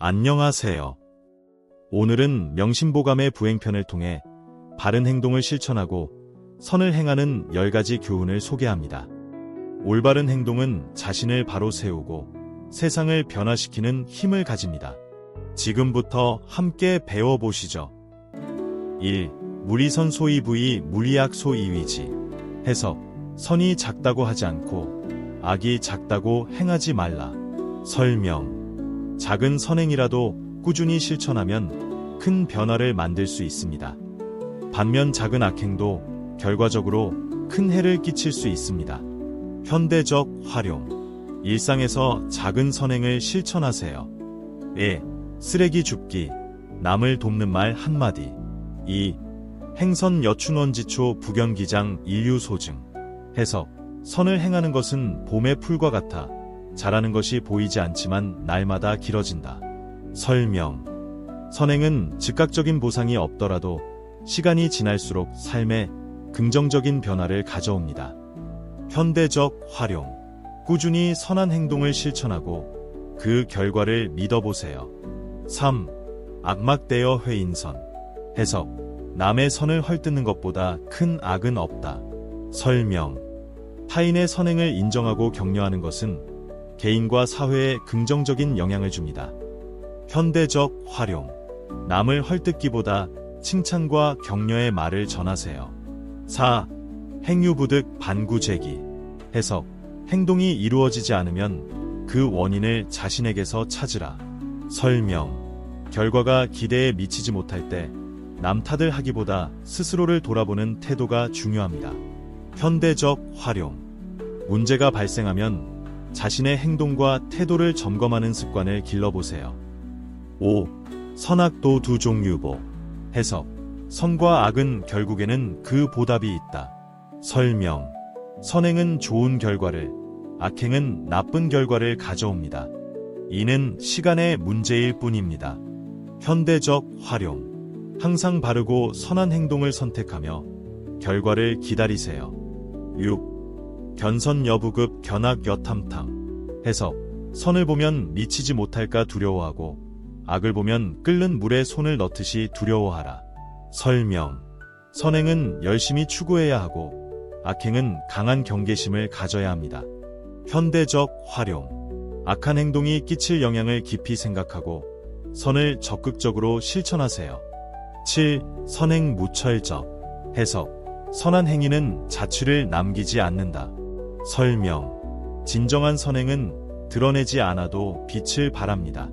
안녕하세요. 오늘은 명심보감의 부행편을 통해 바른 행동을 실천하고 선을 행하는 10가지 교훈을 소개합니다. 올바른 행동은 자신을 바로 세우고 세상을 변화시키는 힘을 가집니다. 지금부터 함께 배워보시죠. 1. 무리선 소이부이 무리악 소이 위지. 해석. 선이 작다고 하지 않고 악이 작다고 행하지 말라. 설명. 작은 선행이라도 꾸준히 실천하면 큰 변화를 만들 수 있습니다. 반면 작은 악행도 결과적으로 큰 해를 끼칠 수 있습니다. 현대적 활용. 일상에서 작은 선행을 실천하세요. 1. 쓰레기 줍기. 남을 돕는 말 한마디. 2. 행선 여춘원 지초 부견기장 인류 소증. 해석. 선을 행하는 것은 봄의 풀과 같아 자라는 것이 보이지 않지만 날마다 길어진다. 설명. 선행은 즉각적인 보상이 없더라도 시간이 지날수록 삶에 긍정적인 변화를 가져옵니다. 현대적 활용. 꾸준히 선한 행동을 실천하고 그 결과를 믿어보세요. 3. 악막대여 회인선. 해석. 남의 선을 헐뜯는 것보다 큰 악은 없다. 설명. 타인의 선행을 인정하고 격려하는 것은 개인과 사회에 긍정적인 영향을 줍니다. 현대적 활용. 남을 헐뜯기보다 칭찬과 격려의 말을 전하세요. 4. 행유부득 반구 제기. 해석. 행동이 이루어지지 않으면 그 원인을 자신에게서 찾으라. 설명. 결과가 기대에 미치지 못할 때 남 탓을 하기보다 스스로를 돌아보는 태도가 중요합니다. 현대적 활용. 문제가 발생하면 자신의 행동과 태도를 점검하는 습관을 길러보세요. 5. 선악도 두 종류보. 해석. 선과 악은 결국에는 그 보답이 있다. 설명. 선행은 좋은 결과를, 악행은 나쁜 결과를 가져옵니다. 이는 시간의 문제일 뿐입니다. 현대적 활용. 항상 바르고 선한 행동을 선택하며 결과를 기다리세요. 6. 견선 여부급 견악 여탐탐. 해석. 선을 보면 미치지 못할까 두려워하고 악을 보면 끓는 물에 손을 넣듯이 두려워하라. 설명. 선행은 열심히 추구해야 하고 악행은 강한 경계심을 가져야 합니다. 현대적 활용. 악한 행동이 끼칠 영향을 깊이 생각하고 선을 적극적으로 실천하세요. 7. 선행 무철적. 해석. 선한 행위는 자취를 남기지 않는다. 설명. 진정한 선행은 드러내지 않아도 빛을 발합니다.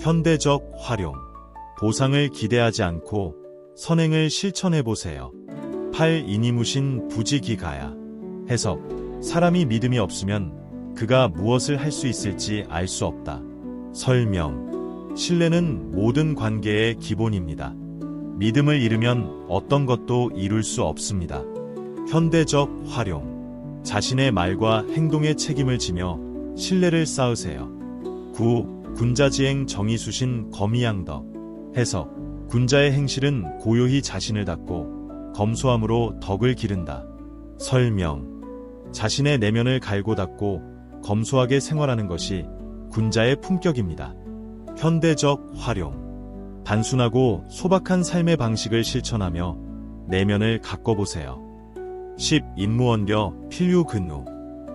현대적 활용. 보상을 기대하지 않고 선행을 실천해 보세요. 8. 이니무신 부지기가야. 해석. 사람이 믿음이 없으면 그가 무엇을 할 수 있을지 알 수 없다. 설명. 신뢰는 모든 관계의 기본입니다. 믿음을 잃으면 어떤 것도 이룰 수 없습니다. 현대적 활용. 자신의 말과 행동에 책임을 지며 신뢰를 쌓으세요. 9. 군자지행 정의수신 거미양덕. 해석. 군자의 행실은 고요히 자신을 닫고 검소함으로 덕을 기른다. 설명. 자신의 내면을 갈고 닦고 검소하게 생활하는 것이 군자의 품격입니다. 현대적 활용. 단순하고 소박한 삶의 방식을 실천하며 내면을 가꿔보세요. 10. 인무원려 필유근우.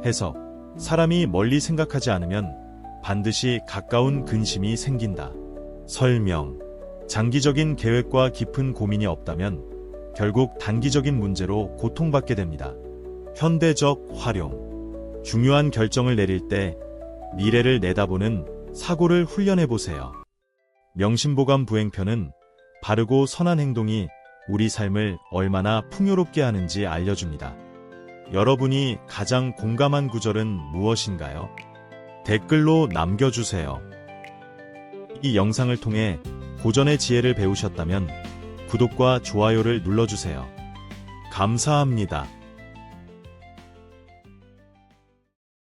해석. 사람이 멀리 생각하지 않으면 반드시 가까운 근심이 생긴다. 설명. 장기적인 계획과 깊은 고민이 없다면 결국 단기적인 문제로 고통받게 됩니다. 현대적 활용. 중요한 결정을 내릴 때 미래를 내다보는 사고를 훈련해 보세요. 명심보감 부행편은 바르고 선한 행동이 우리 삶을 얼마나 풍요롭게 하는지 알려줍니다. 여러분이 가장 공감한 구절은 무엇인가요? 댓글로 남겨주세요. 이 영상을 통해 고전의 지혜를 배우셨다면 구독과 좋아요를 눌러주세요. 감사합니다.